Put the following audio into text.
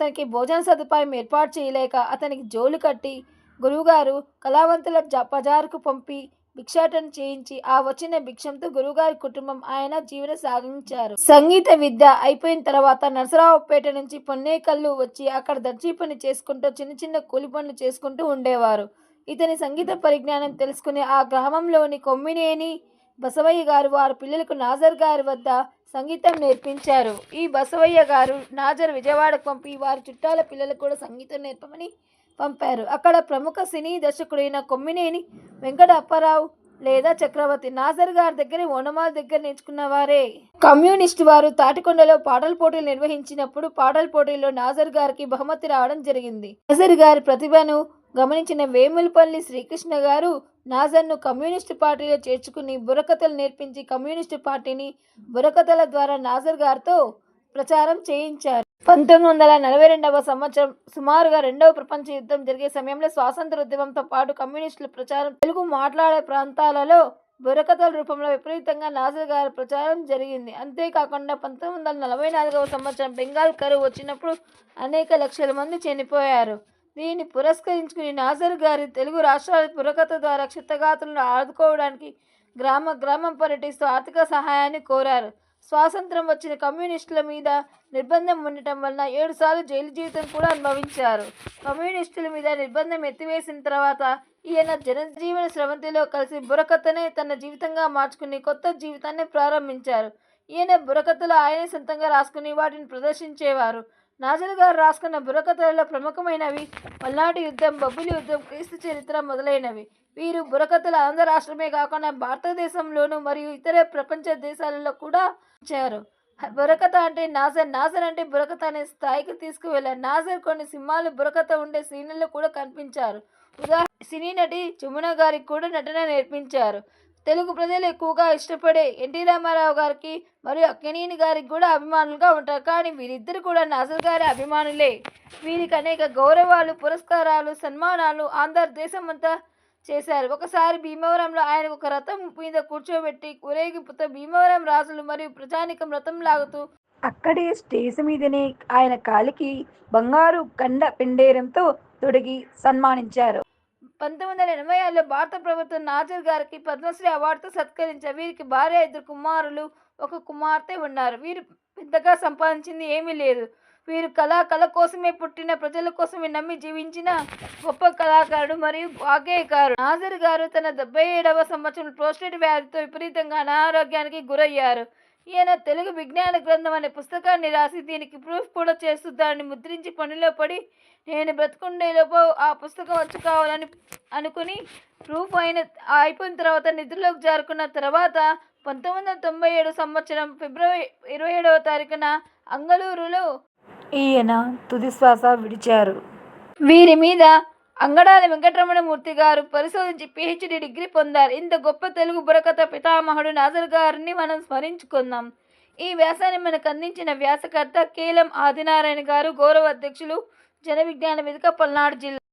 అతనికి భోజన సదుపాయం ఏర్పాటు చేయలేక అతనికి జోలు కట్టి గురువుగారు కళావంతుల బజారుకు పంపి భిక్షాటన చేయించి ఆ వచ్చిన భిక్షంతో గురువుగారి కుటుంబం ఆయన జీవన సాగించారు. సంగీత విద్య అయిపోయిన తర్వాత నరసరావుపేట నుంచి పొన్నేకల్లు వచ్చి అక్కడ దర్జీ పని చేసుకుంటూ చిన్న చిన్న కూలి పనులు చేసుకుంటూ ఉండేవారు. ఇతని సంగీత పరిజ్ఞానం తెలుసుకుని ఆ గ్రామంలోని కొమ్మినేని బసవయ్య గారు వారి పిల్లలకు నాజర్ గారి వద్ద సంగీతం నేర్పించారు. ఈ బసవయ్య గారు నాజర్ విజయవాడకు పంపి వారి చుట్టాల పిల్లలకు కూడా సంగీతం నేర్పమని పంపారు. అక్కడ ప్రముఖ సినీ దర్శకుడైన కొమ్మినేని వెంకట అప్పారావు లేదా చక్రవర్తి నాజర్ గారి దగ్గర ఓనమాల దగ్గర నేర్చుకున్న వారే కమ్యూనిస్ట్ వారు తాటికొండలో పాటల పోటీలు నిర్వహించినప్పుడు పాటల పోటీల్లో నాజర్ గారికి బహుమతి రావడం జరిగింది. నాజర్ గారి ప్రతిభను గమనించిన వేములపల్లి శ్రీకృష్ణ గారు నాజర్ను కమ్యూనిస్టు పార్టీలో చేర్చుకుని బుర్రకథలు నేర్పించి కమ్యూనిస్టు పార్టీని బుర్రకథల ద్వారా నాజర్ గారితో ప్రచారం చేయించారు. పంతొమ్మిది వందల నలభై రెండవ సంవత్సరం సుమారుగా రెండవ ప్రపంచ యుద్ధం జరిగే సమయంలో స్వాతంత్ర ఉద్యమంతో పాటు కమ్యూనిస్టుల ప్రచారం తెలుగు మాట్లాడే ప్రాంతాలలో బురకథల రూపంలో విపరీతంగా నాజర్ గారి ప్రచారం జరిగింది. అంతేకాకుండా పంతొమ్మిది వందల నలభై నాలుగవ సంవత్సరం బెంగాల్ కరువు వచ్చినప్పుడు అనేక లక్షల మంది చనిపోయారు. దీన్ని పురస్కరించుకుని నాజర్ గారి తెలుగు రాష్ట్రాల పురకథ ద్వారా క్షితగాతులను ఆదుకోవడానికి గ్రామ గ్రామం పర్యటిస్తూ ఆర్థిక సహాయాన్ని కోరారు. స్వాతంత్రం వచ్చిన కమ్యూనిస్టుల మీద నిర్బంధం ఉండటం వలన ఏడు సార్లు జైలు జీవితం కూడా అనుభవించారు. కమ్యూనిస్టుల మీద నిర్బంధం ఎత్తివేసిన తర్వాత ఈయన జనజీవన స్రవంతిలో కలిసి బురకథనే తన జీవితంగా మార్చుకుని కొత్త జీవితాన్ని ప్రారంభించారు. ఈయన బురకథలు ఆయనే సొంతంగా రాసుకుని వాటిని ప్రదర్శించేవారు. నాజర్ గారు రాసుకున్న బుర్రకథలలో ప్రముఖమైనవి పల్నాటి యుద్ధం బొబ్బిలి యుద్ధం క్రీస్తు చరిత్ర మొదలైనవి. వీరు బుర్రకథలు ఆంధ్ర రాష్ట్రమే కాకుండా భారతదేశంలోను మరియు ఇతర ప్రపంచ దేశాలలో కూడా ఇచ్చారు బుర్రకథ అంటే నాజర్. నాజర్ అంటే బుర్రకథ అనే స్థాయికి తీసుకువెళ్ళారు. నాజర్ కొన్ని సినిమాలు బుర్రకథ ఉండే సీన్లలో కూడా కనిపించారు. ఉదాహరణ సినీ నటి జమున గారికి కూడా నటన నేర్పించారు. తెలుగు ప్రజలు ఎక్కువగా ఇష్టపడే ఎన్టీ రామారావు గారికి మరియు అక్కినేని గారికి కూడా అభిమానులుగా ఉంటారు. కానీ వీరిద్దరు కూడా నాసర్ గారి అభిమానులే. వీరికి అనేక గౌరవాలు పురస్కారాలు సన్మానాలు ఆంధ్ర దేశం అంతా చేశారు. ఒకసారి భీమవరంలో ఆయన ఒక రథం మీద కూర్చోబెట్టి ఊరేగింపుతో భీమవరం రాజులు మరియు ప్రజానికం రథం లాగుతూ అక్కడే స్టేజ్ మీదనే ఆయన కాలికి బంగారు కండ పెండేరంతో తొడిగి సన్మానించారు. పంతొమ్మిది వందల ఎనభై ఆరులో భారత ప్రభుత్వం నాజర్ గారికి పద్మశ్రీ అవార్డుతో సత్కరించారు వీరికి భార్య ఇద్దరు కుమారులు ఒక కుమార్తె ఉన్నారు. వీరు పెద్దగా సంపాదించింది ఏమీ లేదు. వీరు కళా కళ కోసమే పుట్టిన ప్రజల కోసమే నమ్మి జీవించిన గొప్ప కళాకారుడు మరియు వాగ్గేయకారుడు. నాజర్ గారు తన డెబ్బై ఏడవ సంవత్సరం ప్రోస్టేట్ వ్యాధితో విపరీతంగా అనారోగ్యానికి గురయ్యారు. ఈయన తెలుగు విజ్ఞాన గ్రంథం అనే పుస్తకాన్ని రాసి దీనికి ప్రూఫ్ కూడా చేస్తూ దాన్ని ముద్రించి పనిలో పడి నేను బ్రతుకుండేలోపు ఆ పుస్తకం వచ్చి కావాలని అనుకుని ప్రూఫ్ అయిన అయిపోయిన తర్వాత నిధుల్లోకి జారుకున్న తర్వాత పంతొమ్మిది వందల తొంభై ఏడు సంవత్సరం ఫిబ్రవరి ఇరవై ఏడవ తారీఖున అంగళూరులో ఈయన తుదిశ్వాస విడిచారు. వీరి మీద అంగడాల వెంకటరమణమూర్తి గారు పరిశోధించి పిహెచ్డి డిగ్రీ పొందారు. ఇంత గొప్ప తెలుగు బుర్రకథ పితామహుడు నాజర్ గారిని మనం స్మరించుకుందాం. ఈ వ్యాసాన్ని మనకు అందించిన వ్యాసకర్త కేలం ఆదినారాయణ గారు గౌరవ అధ్యక్షులు జన విజ్ఞాన వేదిక పల్నాడు జిల్లా